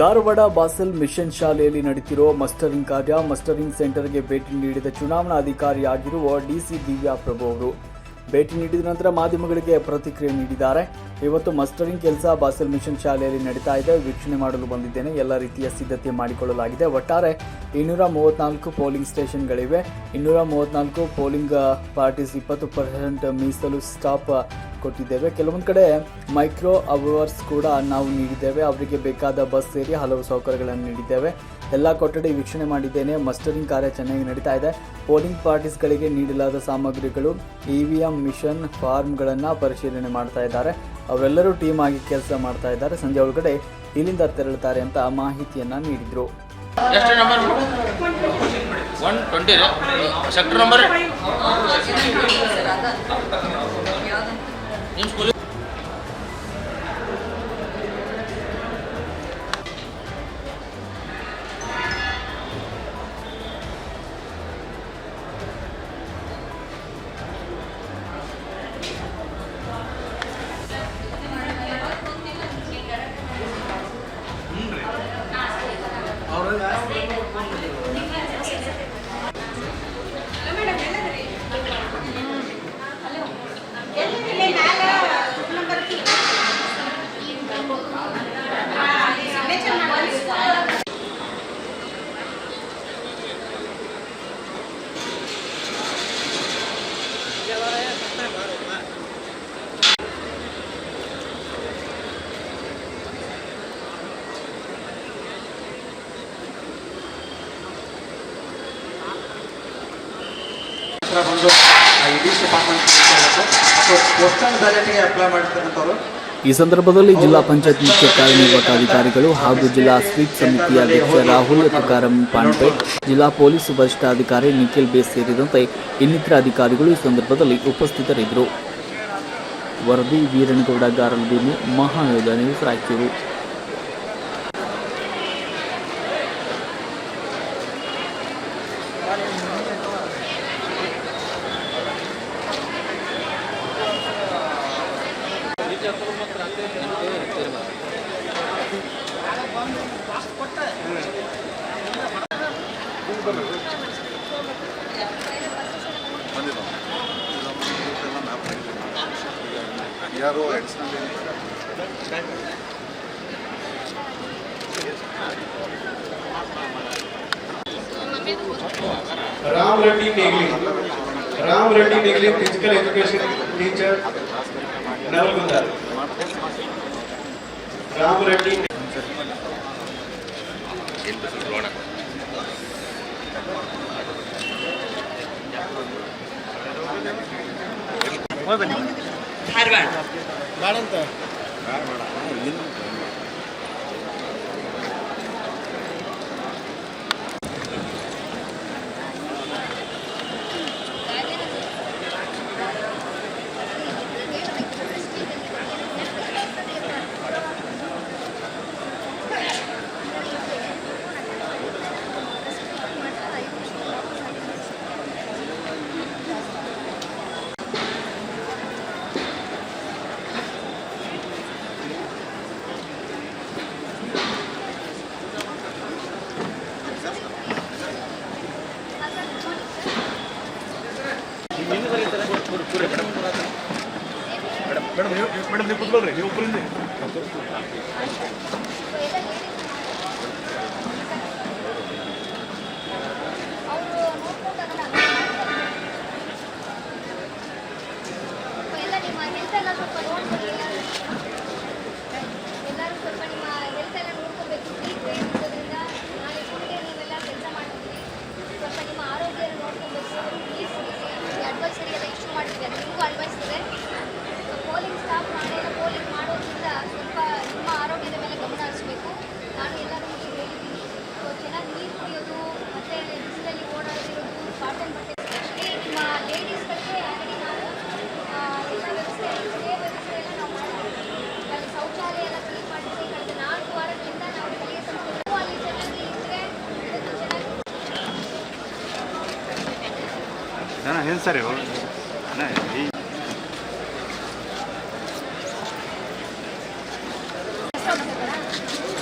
Dharwad Basel mission ಶಾಲೆಯಲ್ಲಿ ನಡೆಯುತ್ತಿರುವ mustering ಕಾರ್ಯ, ಮಸ್ಟರಿಂಗ್ ಸೆಂಟರ್ಗೆ ಭೇಟಿ ನೀಡಿದ ಚುನಾವಣಾಧಿಕಾರಿಯಾಗಿರುವ ಡಿಸಿ ದಿವ್ಯಾ ಪ್ರಭು ಅವರು. ಭೇಟಿ ನೀಡಿದ ನಂತರ ಮಾಧ್ಯಮಗಳಿಗೆ ಪ್ರತಿಕ್ರಿಯೆ ನೀಡಿದ್ದಾರೆ. ಇವತ್ತು ಮಸ್ಟರಿಂಗ್ ಕೆಲಸ ಬಾಸೆಲ್ ಮಿಷನ್ ಶಾಲೆಯಲ್ಲಿ ನಡೀತಾ ಇದೆ. ವೀಕ್ಷಣೆ ಮಾಡಲು ಬಂದಿದ್ದೇನೆ. ಎಲ್ಲ ರೀತಿಯ ಸಿದ್ಧತೆ ಮಾಡಿಕೊಳ್ಳಲಾಗಿದೆ. ಒಟ್ಟಾರೆ ಇನ್ನೂರ ಮೂವತ್ನಾಲ್ಕು ಪೋಲಿಂಗ್ ಸ್ಟೇಷನ್ಗಳಿವೆ. ಇನ್ನೂರ ಮೂವತ್ನಾಲ್ಕು ಪೋಲಿಂಗ್ ಪಾರ್ಟೀಸ್ ಇಪ್ಪತ್ತು ಪರ್ಸೆಂಟ್ ಮೀಸಲು ಸ್ಟಾಪ್ ಕೊಟ್ಟಿದ್ದೇವೆ. ಕೆಲವೊಂದು ಕಡೆ ಮೈಕ್ರೋ ಅವರ್ಸ್ ಕೂಡ ನಾವು ನೀಡಿದ್ದೇವೆ. ಅವರಿಗೆ ಬೇಕಾದ ಬಸ್ ಸೇರಿ ಹಲವು ಸೌಕರ್ಯಗಳನ್ನು ನೀಡಿದ್ದೇವೆ. ಎಲ್ಲ ಕೊಠಡಿ ವೀಕ್ಷಣೆ ಮಾಡಿದ್ದೇನೆ. ಮಸ್ಟರಿಂಗ್ ಕಾರ್ಯ ಚೆನ್ನಾಗಿ ನಡೀತಾ ಇದೆ. ಪೋಲಿಂಗ್ ಪಾರ್ಟೀಸ್ಗಳಿಗೆ ನೀಡಲಾದ ಸಾಮಗ್ರಿಗಳು ಇ ವಿ ಎಂ ಮಿಷನ್ ಫಾರ್ಮ್ಗಳನ್ನು ಪರಿಶೀಲನೆ ಮಾಡ್ತಾ ಇದ್ದಾರೆ. ಅವರೆಲ್ಲರೂ ಟೀಮ್ ಆಗಿ ಕೆಲಸ ಮಾಡ್ತಾ ಇದ್ದಾರೆ. ಸಂಜೆ ಒಳಗಡೆ ಇಲ್ಲಿಂದ ತೆರಳುತ್ತಾರೆ ಅಂತ ಮಾಹಿತಿಯನ್ನು ನೀಡಿದರು. ಒನ್ ಟ್ವೆಂಟಿ ಸೆಕ್ಟರ್ ನಂಬರ್ ನಿಮ್ಮ ಸ್ಕೂಲ್ ಅಪ್ಲೈ ಈ ಸಂದರ್ಭದಲ್ಲಿ ಜಿಲ್ಲಾ ಪಂಚಾಯತ್ ಮುಖ್ಯ ಕಾರ್ಯನಿರ್ವಾಹಕ ಅಧಿಕಾರಿಗಳು ಹಾಗೂ ಜಿಲ್ಲಾ ಸ್ವೀಪ್ ಸಮಿತಿಯ ಅಧ್ಯಕ್ಷ ರಾಹುಲ್ ತುಕಾರಂ ಪಾಂಡೆ, ಜಿಲ್ಲಾ ಪೊಲೀಸ್ ವರಿಷ್ಠಾಧಿಕಾರಿ ನಿಖಿಲ್ ಬೇಸ್ ಸೇರಿದಂತೆ ಇನ್ನಿತರ ಅಧಿಕಾರಿಗಳು ಈ ಸಂದರ್ಭದಲ್ಲಿ ಉಪಸ್ಥಿತರಿದ್ದರು. ವರದಿ ವೀರನಗೌಡ ಗಾರಲದೀನಿ Mahayodha news Raichur. ಯಾರು additional Ram Reddy Negali Ram Reddy Negali physical education teacher Navalgunda Ram Reddy Dharwad. Madam. ನೀವು ಮೇಡಮ್ ನೀವು ಕೂತ್ಕೊಳ್ರಿ. ನೀವು ಒಬ್ಬರಿಂದ ಎಲ್ಲ ನಿಮ್ಮ ಹೆಲ್ತ್ ಎಲ್ಲ ಸ್ವಲ್ಪ ನೋಡ್ಕೊಳ್ಳಿ ಎಲ್ಲರೂ ಸ್ವಲ್ಪ ನಿಮ್ಮ ಹೆಲ್ತ್ ಎಲ್ಲ ನೋಡ್ಕೋಬೇಕು ಹೀಟ್ ವೇವ್ ಇರೋದ್ರಿಂದ ನಾಳೆ ಸ್ಕೂಲ್ಗೆ ನೀವೆಲ್ಲ ಕೆಲಸ ಮಾಡ್ತಿದ್ದೀರಿ ಸ್ವಲ್ಪ ನಿಮ್ಮ ಆರೋಗ್ಯ ನೋಡ್ಕೋಬೇಕು ನೀರು ಕುಡಿಸಿ ಮಾಡ್ತೀವಿ, ಅದು ನಿಮಗೂ ಅಡ್ವೈಸ್ ಇದೆ ಪೋಲಿಂಗ್ ಸ್ಟಾಫ್ ನಾಳೆಲ್ಲ ಪೋಲಿಂಗ್ ಮಾಡೋದ್ರಿಂದ ಸ್ವಲ್ಪ ನಿಮ್ಮ ಆರೋಗ್ಯದ ಮೇಲೆ ಗಮನ ಹರಿಸಬೇಕು. ನಾನು ಎಲ್ಲರೂ ಹೇಳಿದ್ದೀನಿ, ಸೊ ಚೆನ್ನಾಗಿ ನೀರು ಕುಡಿಯೋದು ಮತ್ತು ಬಿಸಿಲಲ್ಲಿ ಓಡಾಡೋದಿರೋದು ಕಾಟನ್ ಬಟ್ಟೆ especially ನಿಮ್ಮ ಲೇಡೀಸ್ಗಳಿಗೆ ಆಲ್ರೆಡಿ ನಾವು ಎಲ್ಲ ವ್ಯವಸ್ಥೆ ಸ್ಟೇ ವ್ಯವಸ್ಥೆ ಎಲ್ಲ ನಾವು ಅಲ್ಲಿ ಶೌಚಾಲಯ ಎಲ್ಲ ಕ್ಲೀನ್ ಮಾಡಿಸಿ ಕಳೆದ ನಾಲ್ಕು ವಾರಗಳಿಂದ ನಾವು ಸ್ಥಳೀಯ ಸಂಸ್ಥೆಗಳು ಅಲ್ಲಿ ಚೆನ್ನಾಗಿ ಇದ್ದರೆ ಚೆನ್ನಾಗಿ ಸರಿ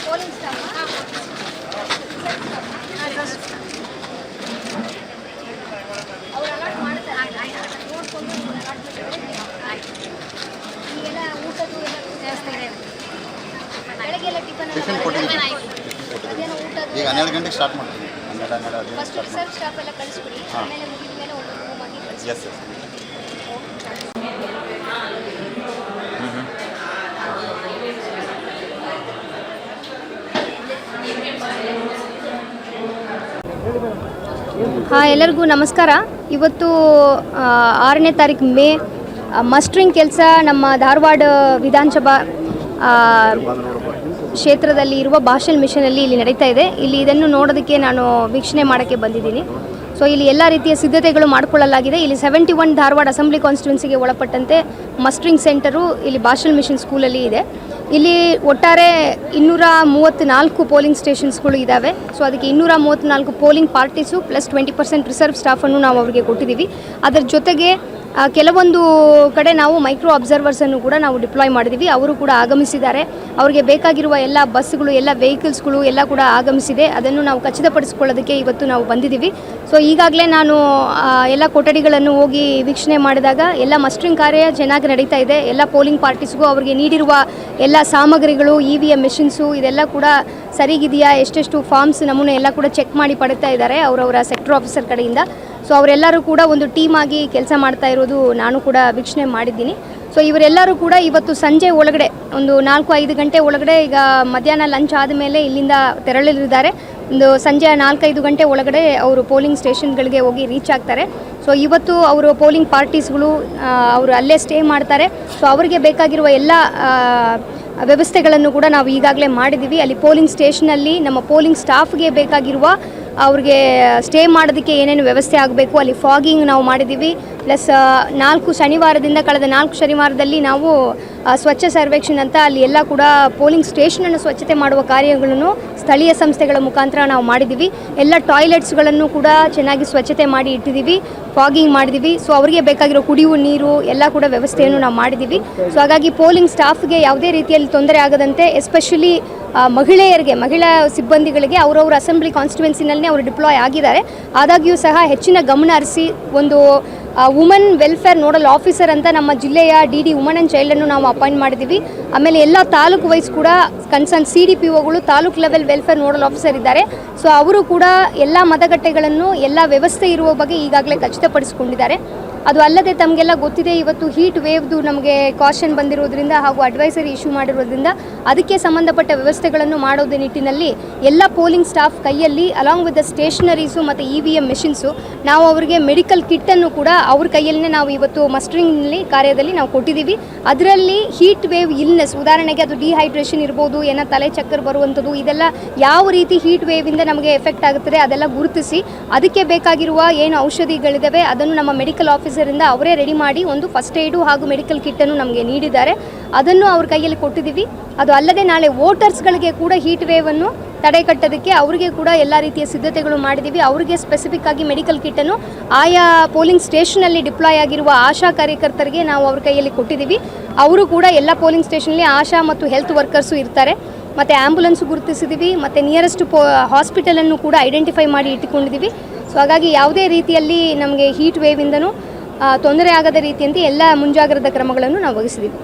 ಪೋಲಿಂಗ್ ಸ್ಟಾಫ್ ಟಿಫನ್ ಈಗ ಹನ್ನೆರಡು ಗಂಟೆಗೆ ಸ್ಟಾರ್ಟ್ ಮಾಡ್ತೀವಿ. ಹನ್ನೆರಡು ಹನ್ನೆರಡು ಹದಿನೈದು ಫಸ್ಟ್ ಸ್ಟಾರ್ಟ್ ರಿಸರ್ವ್ ಸ್ಟಾಫ್ ಎಲ್ಲ ಕಳಿಸ್ಬಿಡಿ. ಆಮೇಲೆ ಮುಗಿದ ಮೇಲೆ ಒಂದೊಂದು ರೂಮ್ ಆಗಿ ಕಳಿಸಿ ಎಸ್ ಎಸ್ ಹಾಂ ಎಲ್ಲರಿಗೂ ನಮಸ್ಕಾರ. ಇವತ್ತು ಆರನೇ ತಾರೀಕು ಮೇ ಮಸ್ಟ್ರಿಂಗ್ ಕೆಲಸ ನಮ್ಮ ಧಾರವಾಡ ವಿಧಾನಸಭಾ ಕ್ಷೇತ್ರದಲ್ಲಿ ಇರುವ ಭಾಷಲ್ ಮಿಷನಲ್ಲಿ ಇಲ್ಲಿ ನಡೀತಾ ಇದೆ. ಇಲ್ಲಿ ಇದನ್ನು ನೋಡೋದಕ್ಕೆ ನಾನು ವೀಕ್ಷಣೆ ಮಾಡೋಕ್ಕೆ ಬಂದಿದ್ದೀನಿ. ಸೊ ಇಲ್ಲಿ ಎಲ್ಲ ರೀತಿಯ ಸಿದ್ಧತೆಗಳು ಮಾಡಿಕೊಳ್ಳಲಾಗಿದೆ. ಇಲ್ಲಿ ಸೆವೆಂಟಿ ಒನ್ ಧಾರವಾಡ ಅಸೆಂಬ್ಲಿ ಕಾನ್ಸ್ಟಿಟ್ಯೂನ್ಸಿಗೆ ಒಳಪಟ್ಟಂತೆ ಮಸ್ಟ್ರಿಂಗ್ ಸೆಂಟರು ಇಲ್ಲಿ ಭಾಷಲ್ ಮಿಷನ್ ಸ್ಕೂಲಲ್ಲಿ ಇದೆ. ಇಲ್ಲಿ ಒಟ್ಟಾರೆ ಇನ್ನೂರ ಮೂವತ್ತ್ನಾಲ್ಕು ಪೋಲಿಂಗ್ ಸ್ಟೇಷನ್ಸ್ಗಳು ಇದ್ದಾವೆ ಸೊ ಅದಕ್ಕೆ ಇನ್ನೂರ ಮೂವತ್ತ್ನಾಲ್ಕು polling parties plus twenty percent reserve ಸ್ಟಾಫನ್ನು ನಾವು ಅವರಿಗೆ ಕೊಟ್ಟಿದ್ದೀವಿ. ಅದರ ಜೊತೆಗೆ ಕೆಲವೊಂದು ಕಡೆ ನಾವು ಮೈಕ್ರೋ ಅಬ್ಸರ್ವರ್ಸನ್ನು ಕೂಡ ನಾವು ಡಿಪ್ಲಾಯ್ ಮಾಡಿದ್ದೀವಿ ಅವರು ಕೂಡ ಆಗಮಿಸಿದ್ದಾರೆ. ಅವರಿಗೆ ಬೇಕಾಗಿರುವ ಎಲ್ಲ ಬಸ್ಗಳು ಎಲ್ಲ ವೆಹಿಕಲ್ಸ್ಗಳು ಎಲ್ಲ ಕೂಡ ಆಗಮಿಸಿದೆ. ಅದನ್ನು ನಾವು ಖಚಿತಪಡಿಸಿಕೊಳ್ಳೋದಕ್ಕೆ ಇವತ್ತು ನಾವು ಬಂದಿದ್ದೀವಿ. ಸೊ ಈಗಾಗಲೇ ನಾನು ಎಲ್ಲ ಕೊಠಡಿಗಳನ್ನು ಹೋಗಿ ವೀಕ್ಷಣೆ ಮಾಡಿದಾಗ ಎಲ್ಲ ಮಸ್ಟ್ರಿಂಗ್ ಕಾರ್ಯ ಚೆನ್ನಾಗಿ ನಡೀತಾ ಇದೆ. ಎಲ್ಲ ಪೋಲಿಂಗ್ ಪಾರ್ಟೀಸ್ಗೂ ಅವರಿಗೆ ನೀಡಿರುವ ಎಲ್ಲ ಸಾಮಗ್ರಿಗಳು ಇ ವಿ ಎಂ ಮೆಷಿನ್ಸು ಇದೆಲ್ಲ ಕೂಡ ಸರಿಗಿದೆಯಾ? ಎಷ್ಟೆಷ್ಟು ಫಾರ್ಮ್ಸ್ ನಮೂನೆ ಎಲ್ಲ ಕೂಡ ಚೆಕ್ ಮಾಡಿ ಪಡ್ತಾ ಇದ್ದಾರೆ. ಅವರವರ ಸೆಕ್ಟರ್ ಆಫೀಸರ್ ಕಡೆಯಿಂದ. ಸೊ ಅವರೆಲ್ಲರೂ ಕೂಡ ಒಂದು ಟೀಮ್ ಆಗಿ ಕೆಲಸ ಮಾಡ್ತಾ ಇರೋದು ನಾನು ಕೂಡ ವೀಕ್ಷಣೆ ಮಾಡಿದ್ದೀನಿ. ಸೊ ಇವರೆಲ್ಲರೂ ಕೂಡ ಇವತ್ತು ಸಂಜೆ ಒಳಗಡೆ, ಒಂದು ನಾಲ್ಕು ಐದು ಗಂಟೆ ಒಳಗಡೆ ಈಗ ಮಧ್ಯಾಹ್ನ ಲಂಚ್ ಆದಮೇಲೆ ಇಲ್ಲಿಂದ ತೆರಳಲಿದ್ದಾರೆ. ಒಂದು ಸಂಜೆ ನಾಲ್ಕೈದು ಗಂಟೆ ಒಳಗಡೆ ಅವರು ಪೋಲಿಂಗ್ ಸ್ಟೇಷನ್ಗಳಿಗೆ ಹೋಗಿ ರೀಚ್ ಆಗ್ತಾರೆ. ಸೊ ಇವತ್ತು ಅವರು ಪೋಲಿಂಗ್ ಪಾರ್ಟೀಸ್ಗಳು ಅವರು ಅಲ್ಲೇ ಸ್ಟೇ ಮಾಡ್ತಾರೆ. ಸೊ ಅವರಿಗೆ ಬೇಕಾಗಿರುವ ಎಲ್ಲ ವ್ಯವಸ್ಥೆಗಳನ್ನು ಕೂಡ ನಾವು ಈಗಾಗಲೇ ಮಾಡಿದ್ದೀವಿ. ಅಲ್ಲಿ ಪೋಲಿಂಗ್ ಸ್ಟೇಷನಲ್ಲಿ ನಮ್ಮ ಪೋಲಿಂಗ್ ಸ್ಟಾಫ್ಗೆ ಬೇಕಾಗಿರುವ ಅವ್ರಿಗೆ ಸ್ಟೇ ಮಾಡೋದಕ್ಕೆ ಏನೇನು ವ್ಯವಸ್ಥೆ ಆಗಬೇಕು ಅಲ್ಲಿ ಫಾಗಿಂಗ್ ನಾವು ಮಾಡಿದ್ದೀವಿ. ಪ್ಲಸ್ ನಾಲ್ಕು ಶನಿವಾರದಿಂದ ಕಳೆದ ನಾಲ್ಕು ಶನಿವಾರದಲ್ಲಿ ನಾವು ಸ್ವಚ್ಛ ಸರ್ವೇಕ್ಷಣ್ ಅಂತ ಅಲ್ಲಿ ಎಲ್ಲ ಕೂಡ ಪೋಲಿಂಗ್ ಸ್ಟೇಷನನ್ನು ಸ್ವಚ್ಛತೆ ಮಾಡುವ ಕಾರ್ಯಗಳನ್ನು ಸ್ಥಳೀಯ ಸಂಸ್ಥೆಗಳ ಮುಖಾಂತರ ನಾವು ಮಾಡಿದ್ದೀವಿ. ಎಲ್ಲ ಟಾಯ್ಲೆಟ್ಸ್ಗಳನ್ನು ಕೂಡ ಚೆನ್ನಾಗಿ ಸ್ವಚ್ಛತೆ ಮಾಡಿ ಇಟ್ಟಿದ್ದೀವಿ, ಫಾಗಿಂಗ್ ಮಾಡಿದ್ದೀವಿ. ಸೊ ಅವರಿಗೆ ಬೇಕಾಗಿರೋ ಕುಡಿಯುವ ನೀರು, ಎಲ್ಲ ಕೂಡ ವ್ಯವಸ್ಥೆಯನ್ನು ನಾವು ಮಾಡಿದ್ದೀವಿ. ಸೊ ಹಾಗಾಗಿ ಪೋಲಿಂಗ್ ಸ್ಟಾಫ್ಗೆ ಯಾವುದೇ ರೀತಿಯಲ್ಲಿ ತೊಂದರೆ ಆಗದಂತೆ, ಎಸ್ಪೆಷಲಿ ಮಹಿಳೆಯರಿಗೆ, ಮಹಿಳಾ ಸಿಬ್ಬಂದಿಗಳಿಗೆ ಅವರವರ ಅಸೆಂಬ್ಲಿ ಕಾನ್ಸ್ಟಿಟ್ಯುವೆನ್ಸಿನಲ್ಲೇ ಅವರು ಡಿಪ್ಲಾಯ್ ಆಗಿದ್ದಾರೆ. ಆದಾಗ್ಯೂ ಸಹ ಹೆಚ್ಚಿನ ಗಮನ ಹರಿಸಿ ಒಂದು ವುಮನ್ ವೆಲ್ಫೇರ್ ನೋಡಲ್ ಆಫೀಸರ್ ಅಂತ ನಮ್ಮ ಜಿಲ್ಲೆಯ ಡಿ ಡಿ ವುಮನ್ ಆ್ಯಂಡ್ ಚೈಲ್ಡನ್ನು ನಾವು ಅಪಾಯಿಂಟ್ ಮಾಡಿದ್ದೀವಿ. ಆಮೇಲೆ ಎಲ್ಲ ತಾಲೂಕು ವೈಸ್ ಕೂಡ concern C D P ಒಗಳು taluk level welfare nodal officer ಇದ್ದಾರೆ. ಸೊ ಅವರು ಕೂಡ ಎಲ್ಲ ಮತಗಟ್ಟೆಗಳನ್ನು, ಎಲ್ಲ ವ್ಯವಸ್ಥೆ ಇರುವ ಬಗ್ಗೆ ಈಗಾಗಲೇ ಖಚಿತಪಡಿಸಿಕೊಂಡಿದ್ದಾರೆ. ಅದು ಅಲ್ಲದೆ ತಮಗೆಲ್ಲ ಗೊತ್ತಿದೆ, ಇವತ್ತು ಹೀಟ್ ವೇವ್ದು ನಮಗೆ ಕಾಷನ್ ಬಂದಿರೋದ್ರಿಂದ ಹಾಗೂ ಅಡ್ವೈಸರಿ ಇಶ್ಯೂ ಮಾಡಿರೋದ್ರಿಂದ ಅದಕ್ಕೆ ಸಂಬಂಧಪಟ್ಟ ವ್ಯವಸ್ಥೆಗಳನ್ನು ಮಾಡೋದ ನಿಟ್ಟಿನಲ್ಲಿ ಎಲ್ಲ ಪೋಲಿಂಗ್ ಸ್ಟಾಫ್ ಕೈಯಲ್ಲಿ ಅಲಾಂಗ್ ವಿತ್ ದ ಸ್ಟೇಷನರೀಸು ಮತ್ತು ಇ ವಿ ಎಂ ಮೆಷಿನ್ಸು ನಾವು ಅವರಿಗೆ ಮೆಡಿಕಲ್ ಕಿಟ್ಟನ್ನು ಕೂಡ ಅವ್ರ ಕೈಯಲ್ಲೇ ನಾವು ಇವತ್ತು ಮಸ್ಟ್ರಿಂಗ್ನಲ್ಲಿ ಕಾರ್ಯದಲ್ಲಿ ನಾವು ಕೊಟ್ಟಿದ್ದೀವಿ. ಅದರಲ್ಲಿ ಹೀಟ್ ವೇವ್ ಇಲ್ನೆಸ್ ಉದಾಹರಣೆಗೆ ಅದು ಡಿಹೈಡ್ರೇಷನ್ ಇರ್ಬೋದು, ಏನೋ ತಲೆ ಚಕ್ಕರ್ ಬರುವಂಥದ್ದು, ಇದೆಲ್ಲ ಯಾವ ರೀತಿ ಹೀಟ್ ವೇವಿಂದ ನಮಗೆ ಎಫೆಕ್ಟ್ ಆಗುತ್ತದೆ ಅದೆಲ್ಲ ಗುರುತಿಸಿ, ಅದಕ್ಕೆ ಬೇಕಾಗಿರುವ ಏನು ಔಷಧಿಗಳಿದ್ದಾವೆ ಅದನ್ನು ನಮ್ಮ ಮೆಡಿಕಲ್ ಆಫೀಸರಿಂದ ಅವರೇ ರೆಡಿ ಮಾಡಿ ಒಂದು ಫಸ್ಟ್ ಏಡು ಹಾಗೂ ಮೆಡಿಕಲ್ ಕಿಟ್ಟನ್ನು ನಮಗೆ ನೀಡಿದ್ದಾರೆ. ಅದನ್ನು ಅವ್ರ ಕೈಯಲ್ಲಿ ಕೊಟ್ಟಿದ್ದೀವಿ. ಅದು ಅಲ್ಲದೆ ನಾಳೆ ವೋಟರ್ಸ್ಗಳಿಗೆ ಕೂಡ ಹೀಟ್ ವೇವನ್ನು ತಡೆಗಟ್ಟೋದಕ್ಕೆ ಅವರಿಗೆ ಕೂಡ ಎಲ್ಲ ರೀತಿಯ ಸಿದ್ಧತೆಗಳು ಮಾಡಿದ್ದೀವಿ. ಅವರಿಗೆ ಸ್ಪೆಸಿಫಿಕ್ ಆಗಿ ಮೆಡಿಕಲ್ ಕಿಟ್ಟನ್ನು ಆಯಾ ಪೋಲಿಂಗ್ ಸ್ಟೇಷನಲ್ಲಿ ಡಿಪ್ಲಾಯ್ ಆಗಿರುವ ಆಶಾ ಕಾರ್ಯಕರ್ತರಿಗೆ ನಾವು ಅವ್ರ ಕೈಯಲ್ಲಿ ಕೊಟ್ಟಿದ್ದೀವಿ. ಅವರು ಕೂಡ ಎಲ್ಲ ಪೋಲಿಂಗ್ ಸ್ಟೇಷನಲ್ಲಿ ಆಶಾ ಮತ್ತು ಹೆಲ್ತ್ ವರ್ಕರ್ಸು ಇರ್ತಾರೆ. ಮತ್ತು ಆ್ಯಂಬುಲೆನ್ಸ್ ಗುರುತಿಸಿದ್ದೀವಿ. ಮತ್ತು ನಿಯರೆಸ್ಟ್ ಪೋ ಹಾಸ್ಪಿಟಲನ್ನು ಕೂಡ ಐಡೆಂಟಿಫೈ ಮಾಡಿ ಇಟ್ಟುಕೊಂಡಿದ್ದೀವಿ. ಸೊ ಹಾಗಾಗಿ ಯಾವುದೇ ರೀತಿಯಲ್ಲಿ ನಮಗೆ ಹೀಟ್ ವೇವಿಂದನೂ ತೊಂದರೆ ಆಗದ ರೀತಿಯಂತೆ ಎಲ್ಲ ಮುಂಜಾಗ್ರತಾ ಕ್ರಮಗಳನ್ನು ನಾವು ವಹಿಸಿದ್ದೀವಿ